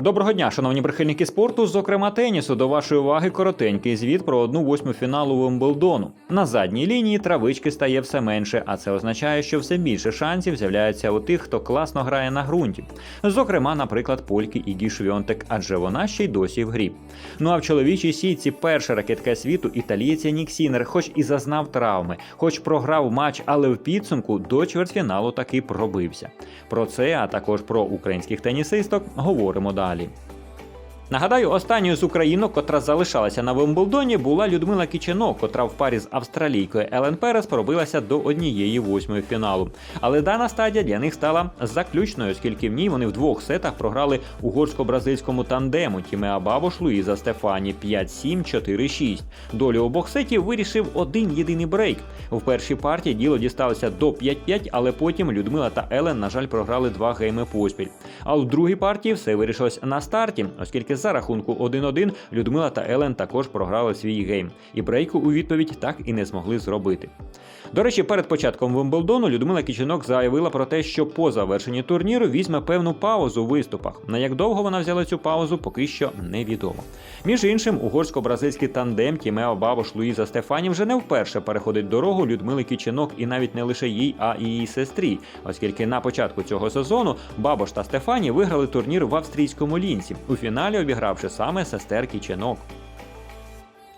Доброго дня, шановні прихильники спорту, зокрема тенісу. До вашої уваги коротенький звіт про одну восьму фіналу Вимблдону. На задній лінії травички стає все менше, а це означає, що все більше шансів з'являється у тих, хто класно грає на ґрунті. Зокрема, наприклад, польки Ігі Швьонтек, адже вона ще й досі в грі. Ну а в чоловічій сітці перша ракетка світу італієць Нік Сінер, хоч і зазнав травми, хоч програв матч, але в підсумку до чвертьфіналу таки пробився. Про це, а також про українських тенісисток, говоримо далі. العالم. Нагадаю, останньою з українок, котра залишалася на Вимблдоні, була Людмила Кіченок, котра в парі з австралійкою Елен Перес пробилася до однієї восьмої фіналу. Але дана стадія для них стала заключною, оскільки в ній вони в двох сетах програли угорсько-бразильському тандему Тімеа Бабош Луїза Стефані 5-7, 4-6. Долю обох сетів вирішив один єдиний брейк. В першій партії діло дісталося до 5-5, але потім Людмила та Елен, на жаль, програли два гейми поспіль. А в другій партії все вирішилось на старті, оскільки за рахунку 1-1 Людмила та Елен також програли свій гейм, і брейку у відповідь так і не змогли зробити. До речі, перед початком Вимблдону Людмила Кіченок заявила про те, що по завершенні турніру візьме певну паузу у виступах. На як довго вона взяла цю паузу, поки що невідомо. Між іншим, угорсько-бразильський тандем Тімео Бабош Луїза Стефані вже не вперше переходить дорогу Людмили Кіченок і навіть не лише їй, а і її сестрі, оскільки на початку цього сезону Бабош та Стефані виграли турнір в австрійському лінці, у фіналі обігравши саме сестер Кіченок.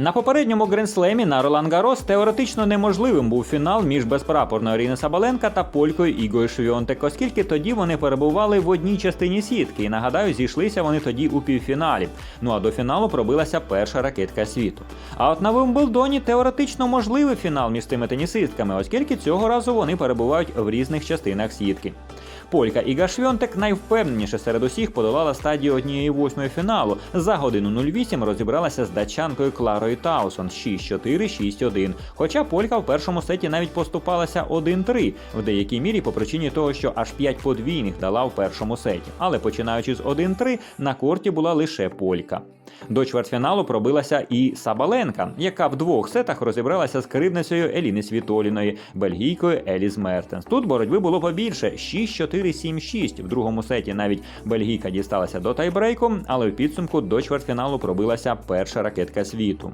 На попередньому гренслемі на Ролан Гарос теоретично неможливим був фінал між безпрапорною Аріни Сабаленка та полькою Ігою Швіонтек, оскільки тоді вони перебували в одній частині сітки. І нагадаю, зійшлися вони тоді у півфіналі. Ну а до фіналу пробилася перша ракетка світу. А от на Вимблдоні теоретично можливий фінал між цими тенісистками, оскільки цього разу вони перебувають в різних частинах сітки. Полька Іга Швьонтек найвпевненіше серед усіх подолала стадію однієї восьмої фіналу. За годину 08 розібралася з датчанкою Кларою Таусон 6-4, 6-1. Хоча Полька в першому сеті навіть поступалася 1-3, в деякій мірі по причині того, що аж 5 подвійних дала в першому сеті. Але починаючи з 1-3, на корті була лише Полька. До чвертьфіналу пробилася і Сабаленка, яка в двох сетах розібралася з кривницею Еліни Світоліної, бельгійкою Еліс Мертенс. Тут боротьби було побільше 6-4-7-6. В другому сеті навіть бельгійка дісталася до тайбрейку, але в підсумку до чвертьфіналу пробилася перша ракетка світу.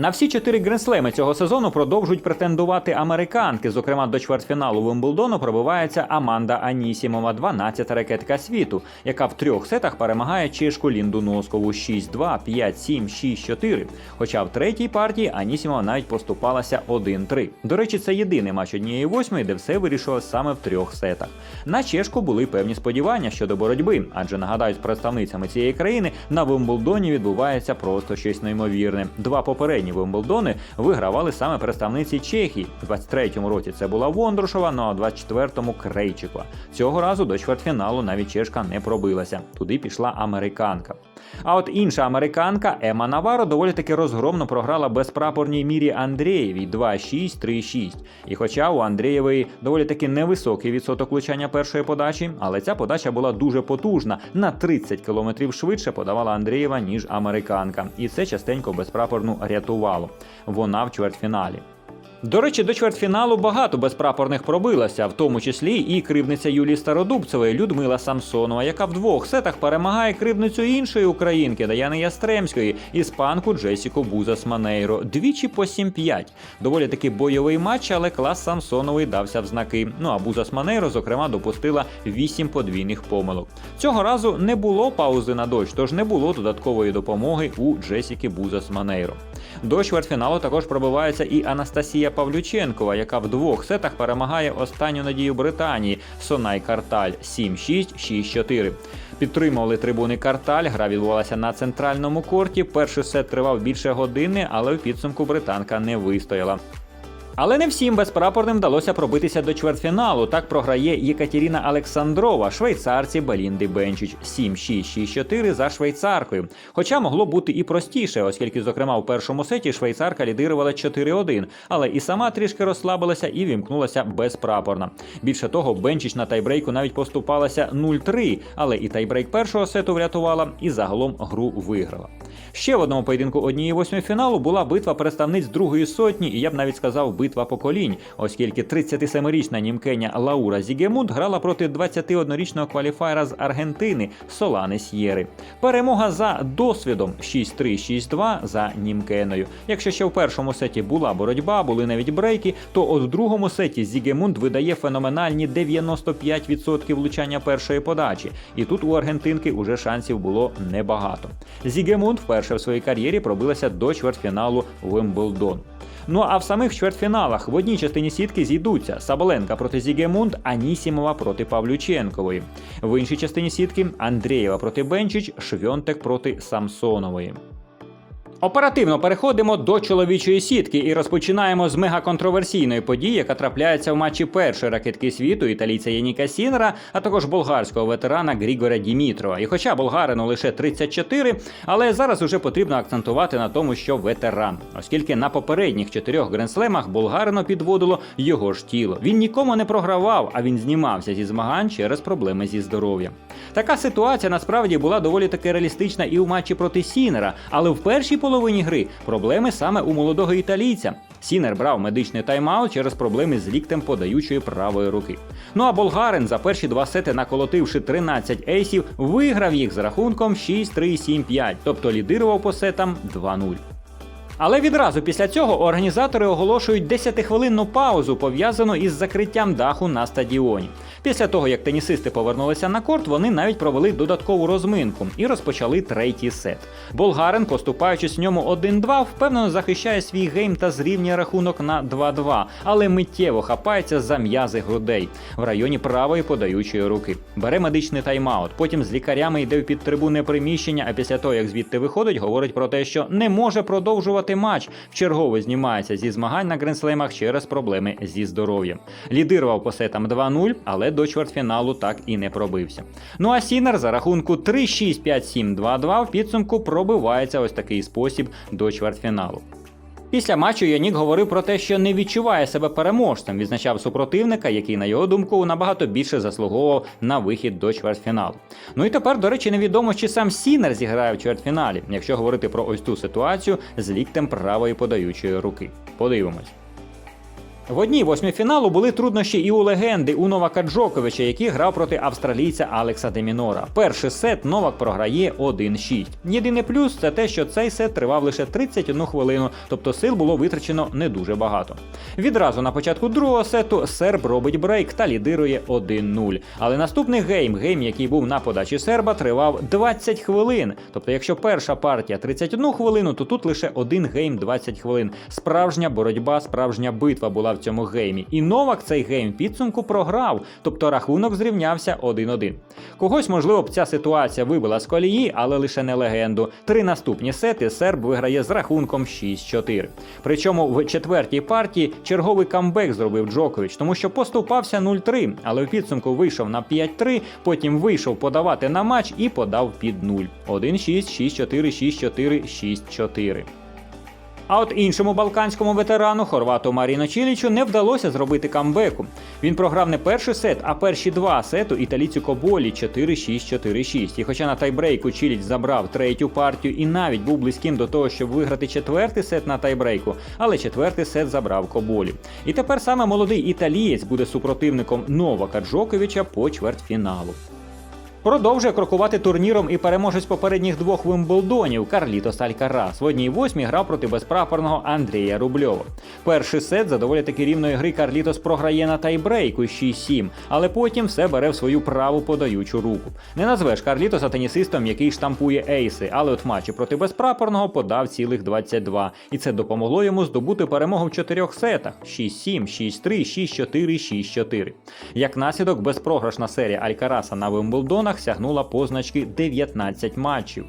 На всі чотири гренслеми цього сезону продовжують претендувати американки. Зокрема, до чвертьфіналу Вимблдону пробивається Аманда Анісімова, 12-та ракетка світу, яка в трьох сетах перемагає чешку Лінду Носкову 6-2, 5-7, 6-4. Хоча в третій партії Анісімова навіть поступалася 1-3. До речі, це єдиний матч однієї восьмої, де все вирішилось саме в трьох сетах. На чешку були певні сподівання щодо боротьби, адже нагадаю, з представницями цієї країни на Вимблдоні відбувається просто щось неймовірне. Два попередні Вимблдони вигравали саме представниці Чехії. У 23-му році це була Вондрушова, ну а в 24-му Крейчикова. Цього разу до чвертьфіналу навіть чешка не пробилася. Туди пішла американка. А от інша американка Ема Наваро доволі таки розгромно програла безпрапорній мірі Андрієвій 2-6, 3-6. І хоча у Андрієвої доволі таки невисокий відсоток влучання першої подачі, але ця подача була дуже потужна. На 30 км швидше подавала Андрієва, ніж американка. І це частенько безпрапорну рятувало. Вона в чвертьфіналі. До речі, до чвертьфіналу багато безпрапорних пробилося, в тому числі і кривниця Юлії Стародубцевої Людмила Самсонова, яка в двох сетах перемагає кривницю іншої українки Даяни Ястремської, іспанку Джесіку Бузас Манейро. Двічі по 7-5. Доволі таки бойовий матч, але клас Самсонової дався в знаки. Ну а Бузас Манейро, зокрема, допустила 8 подвійних помилок. Цього разу не було паузи на дощ, тож не було додаткової допомоги у Джесіки Бузас Манейро. До чвертьфіналу також пробивається і Анастасія Павлюченкова, яка в двох сетах перемагає останню надію Британії Сонай Карталь 7-6, 6-4. Підтримували трибуни Карталь. Гра відбувалася на центральному корті. Перший сет тривав більше години, але в підсумку британка не вистояла. Але не всім безпрапорним вдалося пробитися до чвертьфіналу. Так програє Єкатеріна Олександрова, швейцарці Белінди Бенчич 7-6-6-4 за швейцаркою. Хоча могло бути і простіше, оскільки, зокрема, у першому сеті швейцарка лідирувала 4-1, але і сама трішки розслабилася і вімкнулася безпрапорно. Більше того, Бенчич на тайбрейку навіть поступалася 0-3, але і тайбрейк першого сету врятувала, і загалом гру виграла. Ще в одному поєдинку однієї восьмої фіналу була битва представниць другої сотні, і я б навіть сказав битва поколінь, оскільки 37-річна німкеня Лаура Зігемунд грала проти 21-річного кваліфайера з Аргентини Солани С'єри. Перемога за досвідом 6-3-6-2 за німкеною. Якщо ще в першому сеті була боротьба, були навіть брейки, то от в другому сеті Зігемунд видає феноменальні 95% влучання першої подачі. І тут у аргентинки уже шансів було небагато. Зігемунд вперше в своїй кар'єрі пробилася до чвертьфіналу Вимблдон. Ну а в самих чвертьфіналах в одній частині сітки зійдуться Саболенка проти Зігемунд, Анісімова проти Павлюченкової. В іншій частині сітки Андрієва проти Бенчич, Швьонтек проти Самсонової. Оперативно переходимо до чоловічої сітки і розпочинаємо з мегаконтроверсійної події, яка трапляється в матчі першої ракетки світу італійця Яніка Сінера, а також болгарського ветерана Грігора Дімітрова. І хоча болгарину лише 34, але зараз уже потрібно акцентувати на тому, що ветеран, оскільки на попередніх чотирьох гренслемах болгарину підводило його ж тіло. Він нікому не програвав, а він знімався зі змагань через проблеми зі здоров'ям. Така ситуація насправді була доволі таки реалістична і у матчі проти Сінера, але в першій половині гри проблеми саме у молодого італійця. Сінер брав медичний тайм-аут через проблеми з ліктем подаючої правої руки. Ну а болгарин за перші два сети, наколотивши 13 ейсів, виграв їх з рахунком 6-3-7-5, тобто лідирував по сетам 2-0. Але відразу після цього організатори оголошують 10-хвилинну паузу, пов'язану із закриттям даху на стадіоні. Після того, як тенісисти повернулися на корт, вони навіть провели додаткову розминку і розпочали третій сет. Болгарин, поступаючись в ньому 1-2, впевнено захищає свій гейм та зрівнює рахунок на 2-2, але миттєво хапається за м'язи грудей в районі правої подаючої руки. Бере медичний тайм-аут, потім з лікарями йде в підтрибунне приміщення, а після того, як звідти виходить, говорить про те, що не може продовжувати матч. Вчергово знімається зі змагань на гренслемах через проблеми зі здоров'ям. Лідирував по сетам 2-0, але до чвертьфіналу так і не пробився. Ну а Сінер за рахунку 3-6-5-7-2-2 в підсумку пробивається ось такий спосіб до чвертьфіналу. Після матчу Янік говорив про те, що не відчуває себе переможцем, відзначав супротивника, який, на його думку, набагато більше заслуговував на вихід до чвертьфіналу. Ну і тепер, до речі, невідомо, чи сам Сінер зіграє в чвертьфіналі, якщо говорити про ось ту ситуацію з ліктем правої подаючої руки. Подивимось. В одній восьмій фіналу були труднощі і у легенди у Новака Джоковича, який грав проти австралійця Алекса Демінора. Перший сет Новак програє 1-6. Єдиний плюс це те, що цей сет тривав лише 31 хвилину, тобто сил було витрачено не дуже багато. Відразу на початку другого сету серб робить брейк та лідирує 1-0. Але наступний гейм, гейм, який був на подачі серба, тривав 20 хвилин. Тобто, якщо перша партія 31 хвилину, то тут лише один гейм 20 хвилин. Справжня боротьба, справжня битва була в цьому геймі. І Новак цей гейм підсумку програв, тобто рахунок зрівнявся 1-1. Когось, можливо, б ця ситуація вибила з колії, але лише не легенду. Три наступні сети серб виграє з рахунком 6-4. Причому в четвертій партії черговий камбек зробив Джокович, тому що поступався 0-3, але в підсумку вийшов на 5-3, потім вийшов подавати на матч і подав під 0. 1-6, 6-4, 6-4, 6-4. А от іншому балканському ветерану хорвату Маріно Чілічу не вдалося зробити камбеку. Він програв не перший сет, а перші два сету італійцю Коболі 4-6-4-6. І хоча на тайбрейку Чіліч забрав третю партію і навіть був близьким до того, щоб виграти четвертий сет на тайбрейку, але четвертий сет забрав Коболі. І тепер саме молодий італієць буде супротивником Новака Джоковича по чвертьфіналу. Продовжує крокувати турніром і переможець попередніх двох Вимблдонів Карлітос Алькарас. В одній восьмій грав проти безпрапорного Андрія Рубльова. Перший сет за доволі таки рівної гри Карлітос програє на тайбрейку 6-7, але потім все бере в свою праву подаючу руку. Не назвеш Карлітоса тенісистом, який штампує ейси, але от матчі проти безпрапорного подав цілих 22. І це допомогло йому здобути перемогу в чотирьох сетах: 6-7, 6-3, 6-4, 6-4. Як наслідок, безпрограшна серія Алькараса на Вимблдонах сягнула позначки 19 матчів.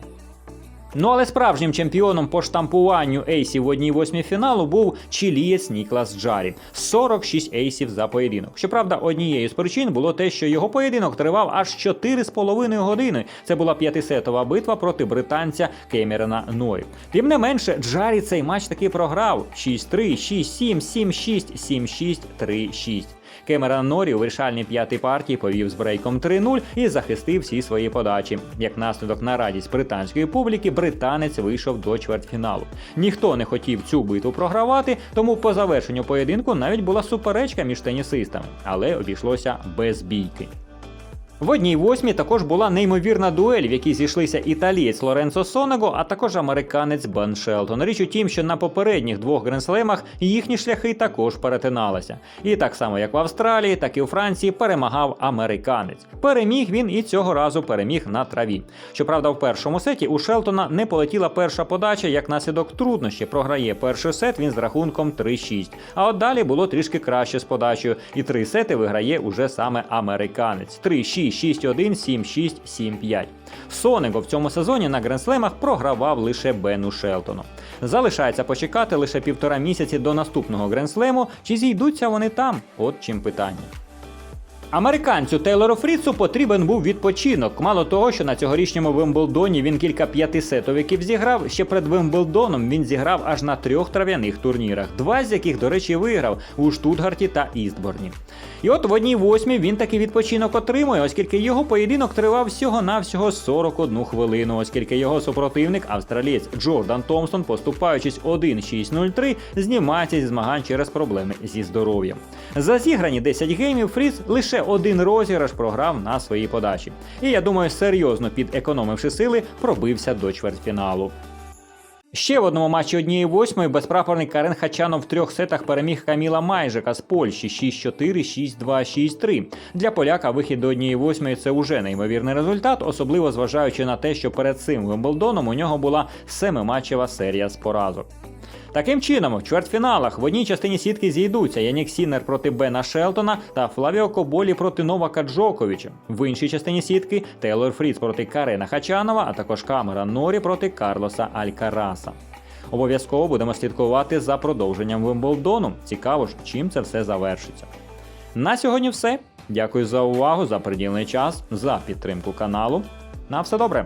Ну але справжнім чемпіоном по штампуванню ейсів в одній восьмій фіналу був чилієць Ніклас Джарі 46 ейсів за поєдинок. Щоправда, однією з причин було те, що його поєдинок тривав аж 4,5 години. Це була п'ятисетова битва проти британця Кемерона Ной. Тим не менше, Джарі цей матч таки програв 6-3, 6-7, 7-6, 7-6, 3-6. Кемерон Норі у вирішальній п'ятій партії повів з брейком 3-0 і захистив всі свої подачі. Як наслідок на радість британської публіки, британець вийшов до чвертьфіналу. Ніхто не хотів цю битву програвати, тому по завершенню поєдинку навіть була суперечка між тенісистами, але обійшлося без бійки. В одній восьмій також була неймовірна дуель, в якій зійшлися італієць Лоренцо Сонего, а також американець Бен Шелтон. Річ у тім, що на попередніх двох гренслемах їхні шляхи також перетиналися. І так само, як в Австралії, так і у Франції перемагав американець. Переміг він і цього разу переміг на траві. Щоправда, в першому сеті у Шелтона не полетіла перша подача, як наслідок труднощі. Програє перший сет він з рахунком 3-6. А от далі було трішки краще з подачею, і три сети виграє уже саме американець. 3-6. 6-1, 7-6, 7-5. Сонего в цьому сезоні на гренслемах програвав лише Бену Шелтону. Залишається почекати лише півтора місяці до наступного гренслему, чи зійдуться вони там? От чим питання. Американцю Тейлору Фріцу потрібен був відпочинок. Мало того, що на цьогорічньому Вимблдоні він кілька п'ятисетовиків зіграв. Ще перед Вимблдоном він зіграв аж на трьох трав'яних турнірах, два з яких, до речі, виграв у Штутгарті та Істборні. І от в одній восьмій він такий відпочинок отримує, оскільки його поєдинок тривав всього-навсього 41 хвилину, оскільки його супротивник, австралієць Джордан Томпсон, поступаючись 1-6-0-3, знімається зі змагань через проблеми зі здоров'ям. За зіграні 10 геймів Фріц лише один розіграш програв на своїй подачі. І я думаю, серйозно підекономивши сили, пробився до чвертьфіналу. Ще в одному матчі однієї восьмої безпрапорний Карен Хачанов в трьох сетах переміг Каміла Майжика з Польщі 6-4, 6-2, 6-3. Для поляка вихід до однієї восьмої це уже неймовірний результат, особливо зважаючи на те, що перед цим Вимблдоном у нього була семиматчева серія з поразок. Таким чином, в чвертьфіналах в одній частині сітки зійдуться Янік Сінер проти Бена Шелтона та Флавіо Коболі проти Новака Джоковича. В іншій частині сітки Тейлор Фріц проти Карена Хачанова, а також Камера Норі проти Карлоса Алькараса. Обов'язково будемо слідкувати за продовженням Вимблдону. Цікаво ж, чим це все завершиться. На сьогодні все. Дякую за увагу, за приділений час, за підтримку каналу. На все добре!